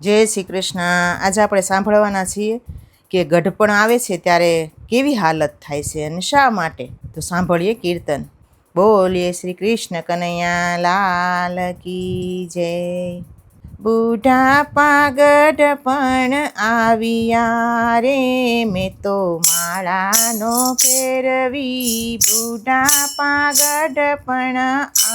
જય શ્રી કૃષ્ણ. આજે આપણે સાંભળવાના છીએ કે ગઢપણ આવે છે ત્યારે કેવી હાલત થાય છે અને શા માટે? તો સાંભળીએ કીર્તન. બોલીએ શ્રી કૃષ્ણ કનૈયા, લાલ કી જય. બુઢા પાગઢ પણ આવ્યા રે, મેં તો માળાનો ફેરવી. બુઢા પાગઢ પણ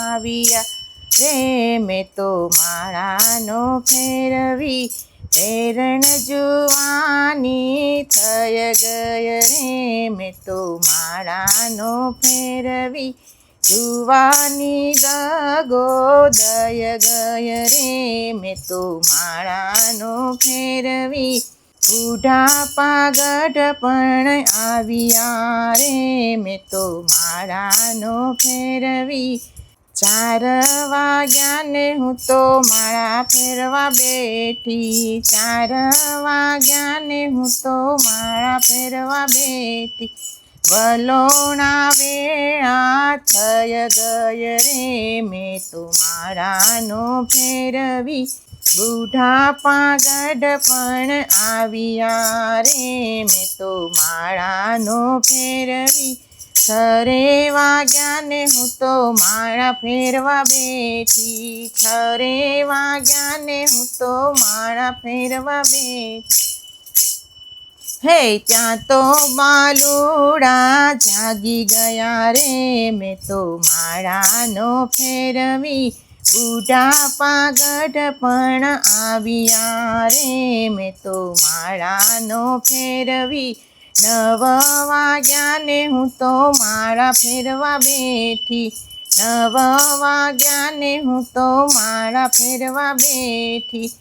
આવ્યા રે મેં તો માળાનો ફેરવી પ્રેરણ જુવાની થય ગય રે મેં તો માળાનો ફેરવી જુવાની ગગો દય ગય રે મેં તો માળાનો ફેરવી બુઢા પાગઢ પણ આવ્યા રે મેં તો માળાનો ફેરવી ચાર વાગ્યાને હું તો માળા ફેરવા બેઠી. ચાર વાગ્યાને હું તો માળા ફેરવા બેઠી. વલોણા વેળા થય ગય રે, મેં તો માળાનો ફેરવી. બુઢા પાગઢ પણ આવ્યા રે, મેં તો માળાનો ફેરવી. છરે વાગ્યાને હું તો માળા ફેરવા બેઠી. છરે વાગ્યાને હું તો માળા ફેરવા બેઠી. હે, ત્યાં તો બાલુડા જાગી ગયા રે. મેં તો માળાનો ફેરવી, બુઢા પાગઢ પણ આવ્યા રે. મેં તો માળાનો ફેરવી નવ વાગ્યાને હું તો માળા ફેરવા બેઠી. નવ વાગ્યાને હું તો માળા ફેરવા બેઠી.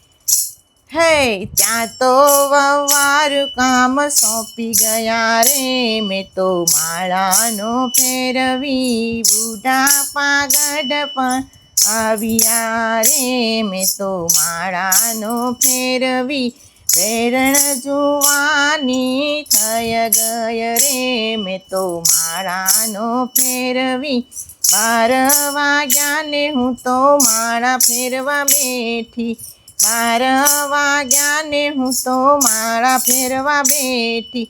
હે, ત્યાં તો વવાર કામ સોંપી ગયા રે. મેં તો માળાનો ફેરવી, બુઢા પાગઢ પણ આવ્યા રે. મેં તો માળાનો ફેરવી વેરણ જોવાની થય ગય રે, મેં તો માળાનો ફેરવી બાર વાગ્યાને હું તો માળા ફેરવા બેઠી. બાર વાગ્યાને હું તો માળા ફેરવા બેઠી.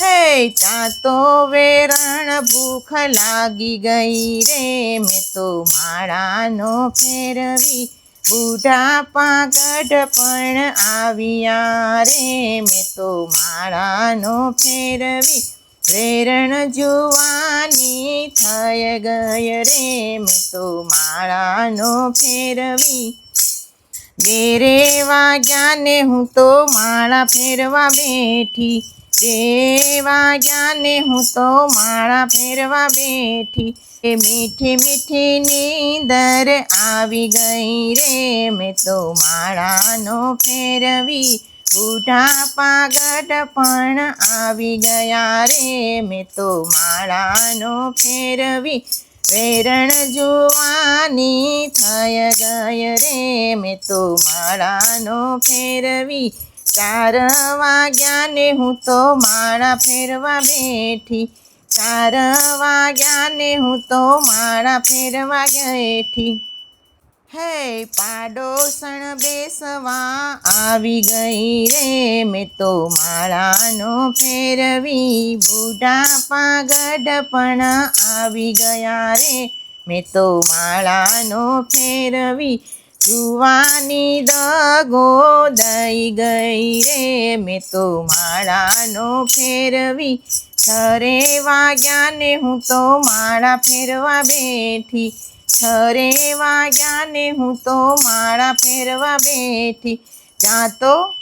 હે, ત્યાં તો વેરણ ભૂખ લાગી ગઈ રે, મેં તો માળાનો ફેરવી બુઢા પાગઢ પણ આવ્યા રે. મેં તો માળાનો ફેરવી વેરણ જુવાની થઈ ગય રે. મેં તો માળાનો ફેરવી બેરે વાગ્યાને હું તો માળા ફેરવા બેઠી. બે જ્ઞાને હું તો માળા ફેરવા બેઠી. એ મીઠી મીઠી નીંદર આવી ગઈ રે. મેં તો માળાનો ફેરવી. બુઢા પાગટ પણ આવી ગયા રે. મેં તો માળાનો ફેરવી. વેરણ જોવાની થઈ ગય રે. મેં તો માળાનો ફેરવી. ચાર વાગ્યાને હું તો માળા ફેરવા બેઠી. ચાર વાગ્યાને હું તો માળા ફેરવા બેઠી હે પાડોસણ બેસવા આવી ગઈ રે, મેં તો માળાનો ફેરવી, બુઢા પાગડ પણ આવી ગયા રે. મેં તો માળાનો ફેરવી જુવાની દગો દઈ ગઈ રે. મેં તો માળાનો ફેરવી છરે વાગ્યાને હું તો માળા ફેરવા બેઠી. છરે વાગ્યાને હું તો માળા ફેરવા બેઠી. ત્યાં તો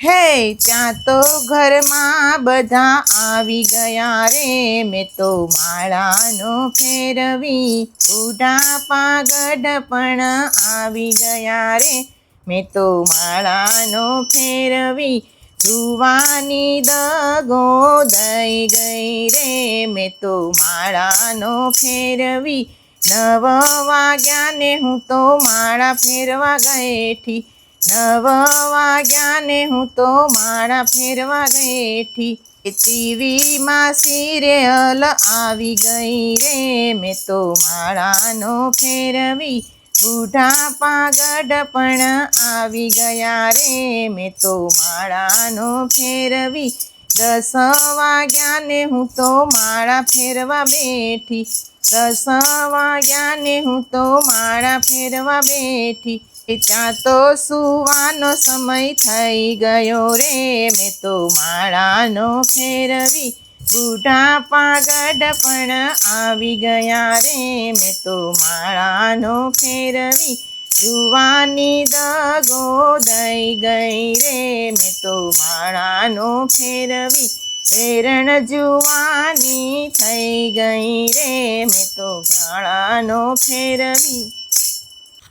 હે, ત્યાં તો ઘરમાં બધા આવી ગયા રે. મેં તો માળાનો ફેરવી, બુઢા પાગડ પણ આવી ગયા રે. મેં તો માળાનો ફેરવી, જુવાની દગો દઈ ગઈ રે. મેં તો માળાનો ફેરવી, નવ વાગ્યાને હું તો માળા ફેરવા ગયેઠી નવ વાગ્યાને હું તો માળા ફેરવા ગયેઠી ટીવીમાં સિરિયલ આવી ગઈ રે. મેં તો માળાનો ફેરવી. બુઢા પાગડ પણ આવી ગયા રે. મેં તો માળાનો ફેરવી. દસ વાગ્યાને હું તો માળા ફેરવા બેઠી. દસ વાગ્યાને હું તો માળા ફેરવા બેઠી. ત્યાં તો સુવાનો સમય થઈ ગયો રે. મેં તો માળાનો ફેરવી બુઢાપા ગઢપણ આવી ગયા રે. મેં તો માળાનો ફેરવી જુવાની દગો દઈ ગઈ રે. મેં તો માળાનો ફેરવી પ્રેરણ જુવાની થઈ ગઈ રે. મેં તો માળાનો ફેરવી